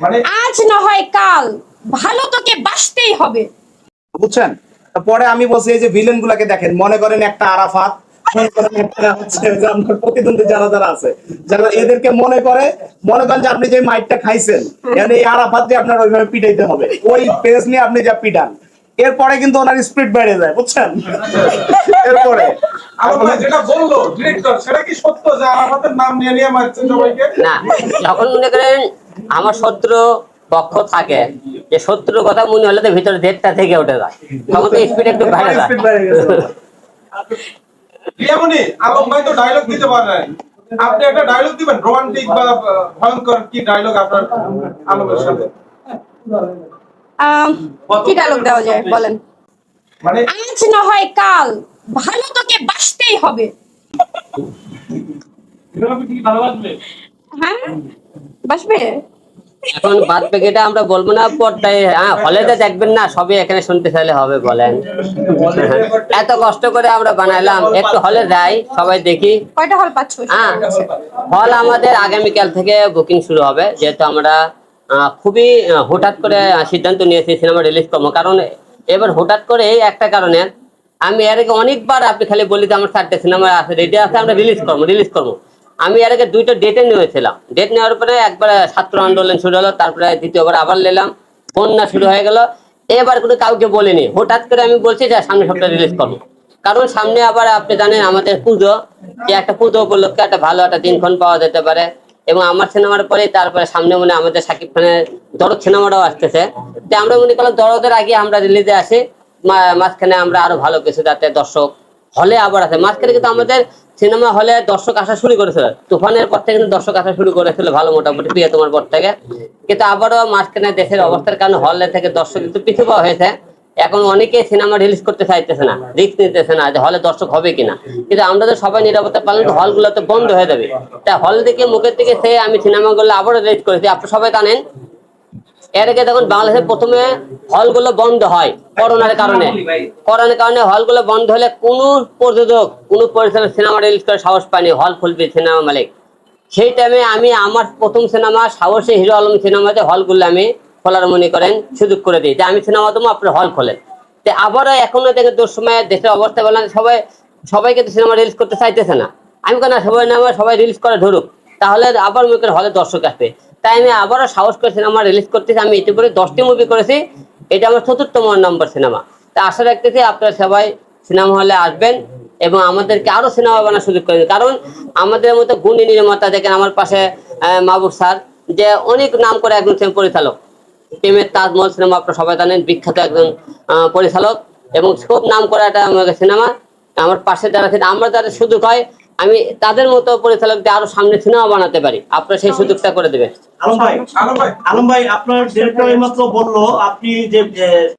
মানে আজ না হয় কাল। ভালো তোকে বাঁচতেই হবে। বুঝছেন? পরে আমি বলছি এই যে ভিলেন গুলাকে দেখেন মনে করেন একটা আরাফাত প্রতিদ্বন্দ্বী যারা যারা আছে যারা এদেরকে মনে করে মনে করেন যে আপনি যে মাইটটা খাইছেন মানে এই আরাফাত যে আপনার ওইভাবে পিটাইতে হবে। ওই পেজ নিয়ে আপনি যা পিটান। এরপরে কিন্তু ওনার স্পিড বেড়ে যায় বুঝছেন? এরপরে। যেটা বলল ডিরেক্টর সেটা কি সত্য যে আরাফাতের নাম নিয়ে নিয়ে মারছেন সবাইকে? না যখন মনে করেন আমার শত্রু পক্ষ থাকে। যে শত্রুর কথা মনে হলে তো ভিতরে দেড়টা থেকে উঠে যায়। তখন তো স্পিড একটু বাইরে যায়। স্পিড বেড়ে আলম ভাই তো ডায়লগ দিতে পারেন আপনি একটা ডায়লগ দিবেন রোমান্টিক বা ভয়ঙ্কর কি ডায়লগ আপনার আলমের সাথে? কি ডায়লগ দেওয়া যায়? বলেন। মানে আজ না হয় কাল ভালো তোকে বাঁচতেই হবে। হ্যাঁ? বাসবে এখন বাদ বাকিটা আমরা বলব না পর্দায় হ্যাঁ হলেতে দেখবেন না সবই এখানে শুনতে চাইলে হবে বলেন। এত কষ্ট করে আমরা বানাইলাম একটু হলে যাই সবাই দেখি। কয়টা হল পাচ্ছ? হ্যাঁ হল আমাদের আগামীকাল থেকে বুকিং শুরু হবে যেহেতু আমরা খুবই হঠাৎ করে সিদ্ধান্ত নিয়েছি সিনেমা রিলিজ করব। কারণ এবার হঠাৎ করে এই একটা কারণে আমি এর আগে অনেকবার আপনি খালি বলি যে আমার চারটে সিনেমা আছে রেডি আছে আমরা রিলিজ করব রিলিজ করব। আমি এর আগে দুইটা ডেটে নিয়েছিলাম ডেট নেওয়ার পরে একবার ছাত্র আন্দোলন শুরু হলো, তারপরে দ্বিতীয়বার আবার নিলাম। বন্যা শুরু হয়ে গেল। এবার কোনো কাউকে বলিনি। হঠাৎ করে আমি বলছি যে সামনে সপ্তাহে রিলিজ করব। কারণ সামনে আবার আপনি জানেন আমাদের পুজো, যে একটা পুজো উপলক্ষে একটা ভালো একটা দিনক্ষণ পাওয়া যেতে পারে। এবং আমার সিনেমার পরে তারপরে সামনে মনে আমাদের সাকিব খানের দরদ সিনেমাটাও আসতেছে। তো আমরা মনে করলাম দরদের আগে আমরা রিলিজে আসি। মাঝখানে আমরা আরও ভালো কিছু যাতে দর্শক হলে আবার আছে মাঝখানে কিন্তু আমাদের সিনেমা হলে দর্শক আসা শুরু করেছিল তুফানের পর থেকে দর্শক আসা শুরু করেছিল ভালো মোটামুটি প্রিয় তোমার পর থেকে। কিন্তু আবারও মাঝখানে দেশের অবস্থার কারণে হলে থেকে দর্শক কিন্তু পিছু পাওয়া হয়েছে। এখন অনেকে সিনেমা রিলিজ করতে চাইতেছে না রিস্ক নিতেছে না যে হলে দর্শক হবে কিনা। কিন্তু আমরা তো সবাই নিরাপত্তা পালন হলগুলো তো বন্ধ হয়ে যাবে। তা হল থেকে মুখের থেকে সে আমি সিনেমাগুলো আবারও রিলিজ করেছি। আপনি সবাই জানেন এর আগে দেখুন বাংলাদেশে প্রথমে হলগুলো বন্ধ হয় করোনার কারণে। করোনার কারণে হলগুলো বন্ধ হলে কোন প্রযোজক, কোন পরিচালক সিনেমা রিলিজ করে সাহস পায়নি, হল খুলবে সিনেমা মালিক। সেই টাইমে আমি আমার প্রথম সিনেমা সাহসী হিরো আলম সিনেমাতে হলগুলো আমি খোলার মনে করেন সুযোগ করে দিই। যে আমি সিনেমা দেবো, আপনার হল খোলেন। তো আবারও এখনও দেখে দুঃসময়ে দেশের অবস্থা বলেন, সবাই, সবাইকে তো সিনেমা রিলিজ করতে চাইতেছে না। আমি কেন, সবাই না, সবাই রিলিজ করে ধরুক। তাহলে আবার মনে করেন হলে দর্শক আসবে। তাই আমি আবারও সাহস করে সিনেমা রিলিজ করতেছি। আমি ইতিপূর্বে দশটি মুভি করেছি। এটা আমার চতুর্থ নম্বর সিনেমা তা আশা রাখতেছি আপনারা সবাই সিনেমা হলে আসবেন এবং আমাদেরকে আরও সিনেমা বানার সুযোগ করে কারণ আমাদের মতো গুণী নির্মাতা, দেখেন আমার পাশে মাহবুব স্যার, যে অনেক নাম করে একজন সিনেমা পরিচালক। প্রেমের তাজমহল সিনেমা আপনারা সবাই জানেন, বিখ্যাত একজন পরিচালক। এবং খুব নাম করা একটা সিনেমা আমার পাশে যারা আছে আমরা যাদের সুযোগ হয় আমি তাদের মতো পরিচালকদের আরও সামনে সিনেমা বানাতে পারি। আপনার সেই সুযোগটা করে দেবেন। আলম ভাই আলম ভাই আপনার ডিরেক্টর মাত্র বলল, আপনি যে